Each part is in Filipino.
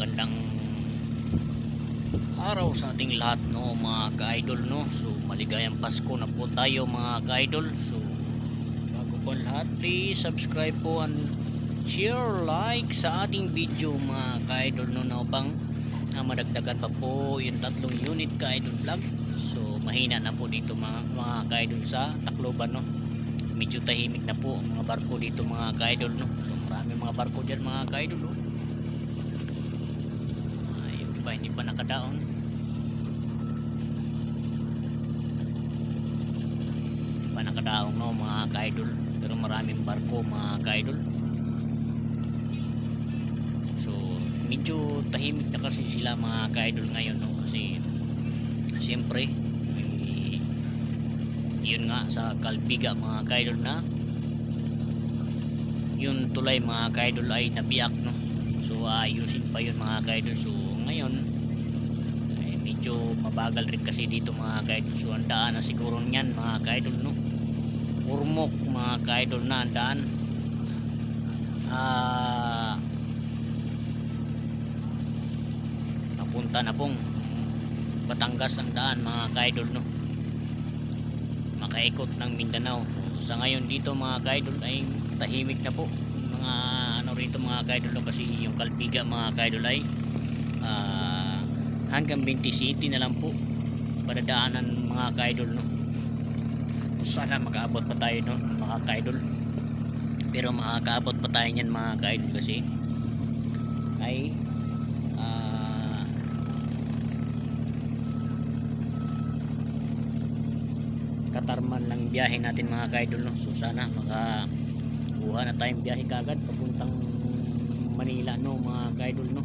magandang araw sa ating lahat no mga ka-idol no. So maligayang Pasko na po tayo mga ka-idol. So bago po lahat, please subscribe po and share, like sa ating video mga ka-idol no na upang na madagdagan pa po yung tatlong unit ka-idol vlog. So mahina na po dito mga, mga ka-idol sa Tacloban no. Medyo tahimik na po ang mga barko dito mga ka-idol no. So marami mga barko diyan mga ka-idol no. Yung hindi pa nakadaon. Hindi pa nakadaon no mga ka-idol. Pero maraming barko mga ka-idol. So medyo tahimik na kasi sila mga ka-idol ngayon no kasi siyempre yun nga sa Kalbiga mga ka-idol na yun tulay mga ka-idol ay nabiyak no so ayusin pa yun mga ka-idol. So ngayon eh, medyo mabagal rin kasi dito mga ka-idol. So ang daan na siguro niyan mga ka-idol no? Urmok mga ka-idol na ang daan. Ah napunta na pong Batangas ang daan mga ka-idol no? Makaikot ng Mindanao. Sa ngayon dito mga ka-idol ay tahimik na po rito mga ka-idol kasi yung Kalpiga mga ka-idol ay ah, hanggang 20 city na lang po. Padadaanan mga ka-idol no? Sana makaabot pa tayo no mga ka-idol pero makakaabot pa tayo niyan mga ka-idol kasi ay ah, katarman ng biyahe natin mga ka-idol no? so sana maka kuha na tayong biyahe kagad papuntang Manila no mga ka-idol no?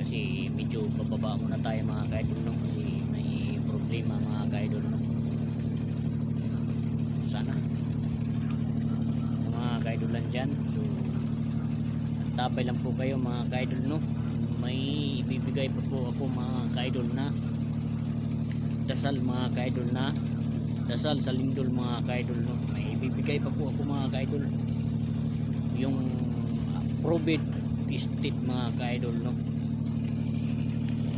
Kasi medyo bababa muna tayo mga ka-idol no? Kasi may problema mga ka-idol no? Sana. Sa mga ka-idolan dyan. So tapay lang po kayo mga ka-idol no? May ibibigay pa po ako mga ka-idol na dasal mga ka-idol na dasal sa lindol mga ka-idol no? May ibibigay pa po ako mga ka-idol yung probate estate mga ka-idol no?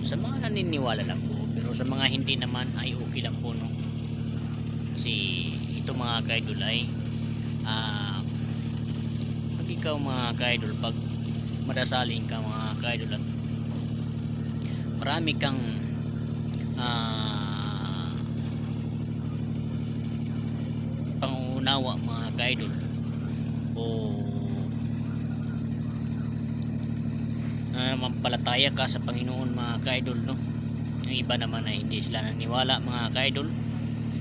Sa mga naniniwala lang po pero sa mga hindi naman ay okay lang po no? Kasi ito mga ka-idol ay ah pag ikaw mga ka-idol pag madasaling ka mga ka-idol marami kang ah pangunawa mga ka-idol o na mampalataya ka sa Panginoon mga ka-idol no? Yung iba naman ay hindi sila naniwala mga ka-idol.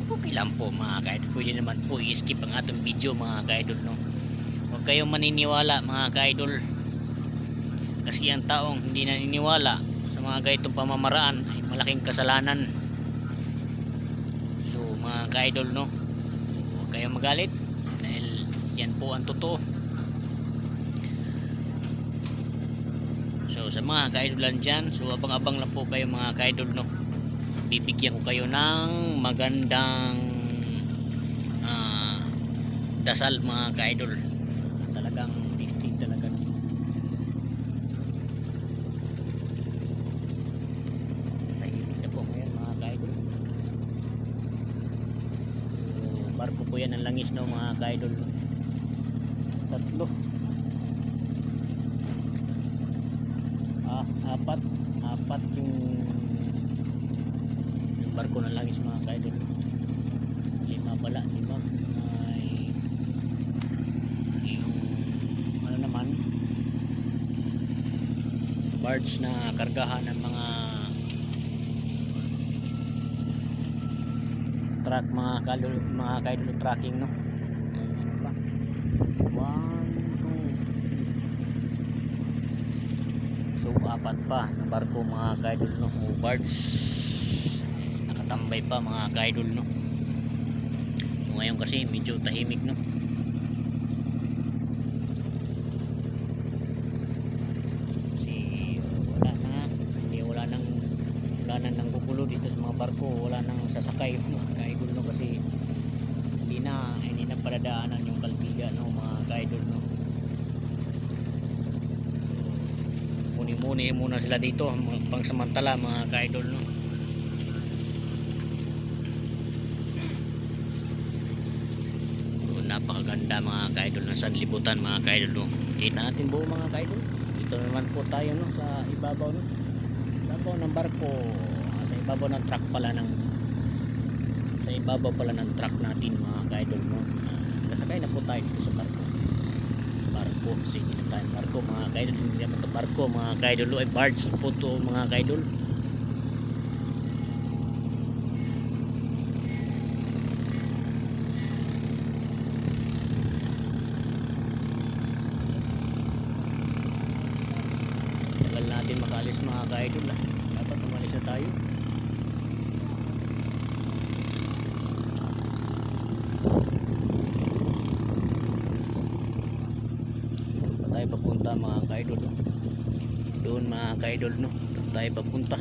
Okay lang po mga ka-idol. Pwede naman po i-skip ang atong video mga ka-idol no? Huwag kayong maniniwala mga ka-idol. Kasi ang taong hindi naniniwala sa mga ganitong pamamaraan ay malaking kasalanan. So mga ka-idol no? Huwag kayong magalit dahil yan po ang totoo so sa mga ka-idolan dyan so abang abang lang po kayo mga ka-idol no? Bibigyan ko kayo ng magandang ah, dasal mga ka-idol. Talagang tasting talaga. Tahimik na po ngayon mga ka-idol. So, barko po yan ang langis no mga ka-idol no? tatlo ah, apat apat yung yung barko ng langis mga ka-idol. Lima pala lima. Ay yung ano naman barge na kargahan ng mga truck mga kalul mga kaidol tracking no? So apat pa na barko mga kaidol no? Barge nakatambay pa mga kaidol no? So ngayon kasi medyo tahimik no? Kasi wala na. Hindi wala nang wala nang nanggugulo dito sa mga barko. Wala nang sasakay mga kaidol no? Kasi hindi na hindi na paladaanan yung kalbiga no? Mga kaidol no? Muni-muni muna sila dito mga pangsamantala mga ka-idol no So, napakaganda mga ka-idol ng sanlibutan mga ka-idol no? Kita natin buo mga ka-idol. Dito naman po tayo no sa ibabaw no? Ibabaw ng barko. Ah, sa ibabaw ng truck pala ng sa ibabaw pala ng truck natin mga ka-idol no? Ah, nasakay na po tayo dito sa barko. Barko sige na tayo barko mga ka-idol. Hindi naman ito barko mga ka-idol ay barge po to mga ka-idol mga ka-idol ah. dapat umalis na tayo. Tayo papunta mga ka-idol doon mga ka-idol no? Tayo papunta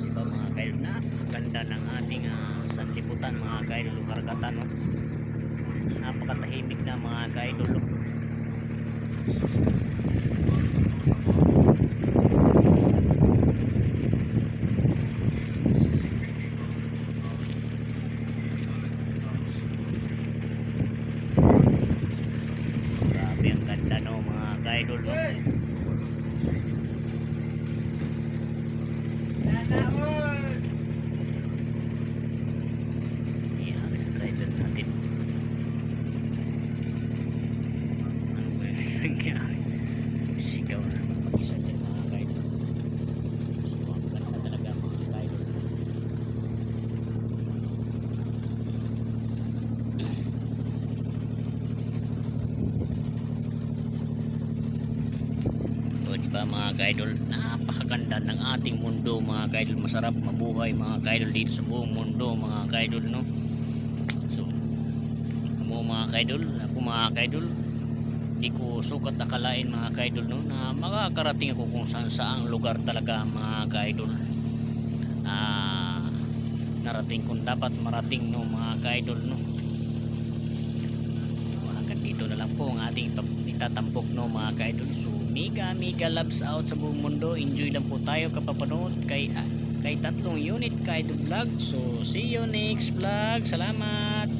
Diba mga kaidol na ganda ng ating uh, sanlibutan mga kaidol o karagatan no? Napakatahimik na mga kaidol grabe ang ganda no mga kaidol no? Yan, driver natin. Ano yung nangyari? Sigaw na mag-isa dyan mga guide. So, ang ganda talaga mga guide. O, di ba mga kaidol, napakaganda ng ating mundo mga kaidol. Masarap mabuhay mga kaidol dito sa buong mundo mga kaidol, no? So, mo mga kaidol, ako mga kaidol, di ko sukat akalain mga kaidol, no? Na makakarating ako kung saan saang lugar talaga mga kaidol. Ah, narating kung dapat marating no mga kaidol, no? Hanggang dito na lang po ang ating itatampok no mga kaidol so mega mega loves out sa buong mundo enjoy lang po tayo kapapanood kay ah, kay tatlong unit kaidol vlog so see you next vlog salamat